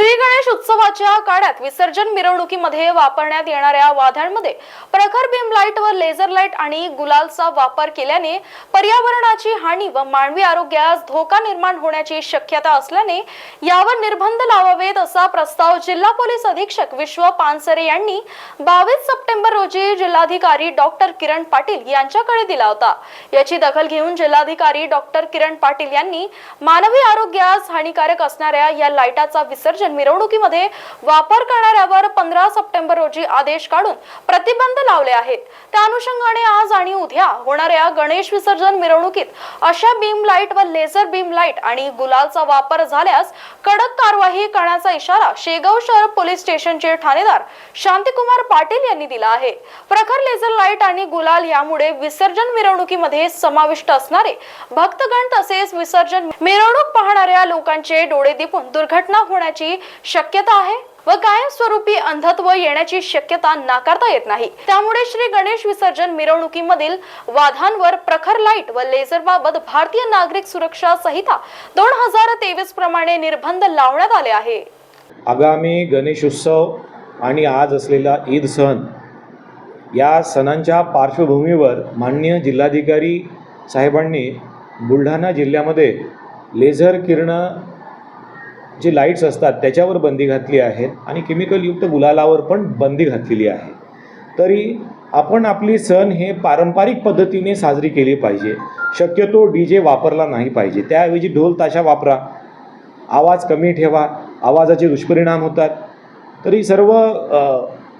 श्री गणेश उत्सवाच्या काळात विसर्जन मिरवणुकीमध्ये वापरण्यात येणाऱ्या वाद्यांमध्ये प्रखर बीम लाइट व लेझर लाइट आणि गुलालचा वापर केल्याने पर्यावरणाची हानी व मानवी आरोग्यास धोका निर्माण होण्याची शक्यता असल्याने यावर निर्बंध लावावेत असा प्रस्ताव जिल्हा पोलीस अधीक्षक विश्व पानसरे यांनी बावीस सप्टेंबर रोजी जिल्हाधिकारी डॉक्टर किरण पाटील यांच्याकडे दिला होता. याची दखल घेऊन जिल्हाधिकारी डॉक्टर किरण पाटील यांनी मानवी आरोग्यास हानिकारक असणाऱ्या या लाईटाचा विसर्जन मिरवणुकीमध्ये वापर करणाऱ्यावर पंधरा सप्टेंबर रोजी आदेश काढून प्रतिबंध लावले आहेत. त्या अनुषंगाने आज आणि उद्या होणाऱ्या गणेश विसर्जन मिरवणुकीत अशा बीम लाइट व लेझर बीम लाइट आणि गुलालचा वापर झाल्यास कडक कारवाई करण्याचा इशारा शेगाव शहर पोलीस स्टेशनचे ठाणेदार शांतिकुमार पाटील यांनी दिला आहे. प्रखर लेझर लाइट आणि गुलाल यामुळे विसर्जन मिरवणुकीमध्ये समाविष्ट असणारे भक्तगण तसेच विसर्जन मिरवणूक पाहणाऱ्या लोकांचे डोळे दिपून दुर्घटना होण्याची शक्यता आहे व कायमस्वरूपी अंधत्व येण्याची शक्यता नाकारता येत नाही. त्यामुळे श्री गणेश विसर्जन मिरवणुकीमधील वादांवर प्रखर लाइट व लेझर बाबत भारतीय नागरिक सुरक्षा संहिता दोन हजार तेवीस प्रमाणे निर्बंध लावण्यात आले आहे. आगामी गणेशोत्सव आणि आज असलेला ईद सण या सणांच्या पार्श्वभूमीवर माननीय जिल्हाधिकारी साहेबांनी बुलढाणा जिल्ह्यामध्ये लेझर किरणं जे लाईट्स असतात त्याच्यावर बंदी घातली आहे आणि केमिकलयुक्त गुलालावर पण बंदी घातलेली आहे. तरी आपण आपली सण हे पारंपरिक पद्धतीने साजरी केली पाहिजे. शक्यतो डी जे वापरला नाही पाहिजे. त्याऐवजी ढोल ताशा वापरा. आवाज कमी ठेवा. आवाजाचे दुष्परिणाम होतात. तरी सर्व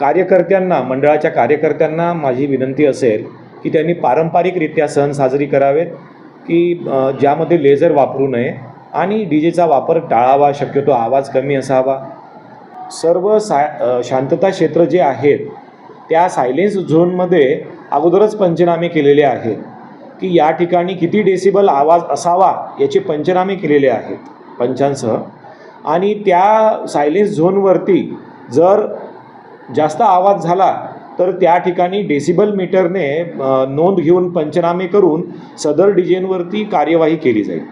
कार्यकर्त्यांना मंडळाच्या कार्यकर्त्यांना माझी विनंती असेल की त्यांनी पारंपरिकरित्या सण साजरी करावेत की ज्यामध्ये लेझर वापरू नये. आणि डी जेचा वापर टाळावा शक्यतो आवाज कमी असावा. सर्व सा शांतता क्षेत्र जे आहेत त्या सायलेन्स झोनमध्ये अगोदरच पंचनामे केलेले आहेत. की या ठिकाणी किती डेसिबल आवाज असावा याचे पंचनामे केलेले आहेत पंचांसह. आणि त्या सायलेन्स झोनवरती जर जास्त आवाज झाला तर त्या ठिकाणी डेसिबल मीटरने नोंद घेऊन पंचनामे करून सदर डिजेनवरती कार्यवाही केली जाईल.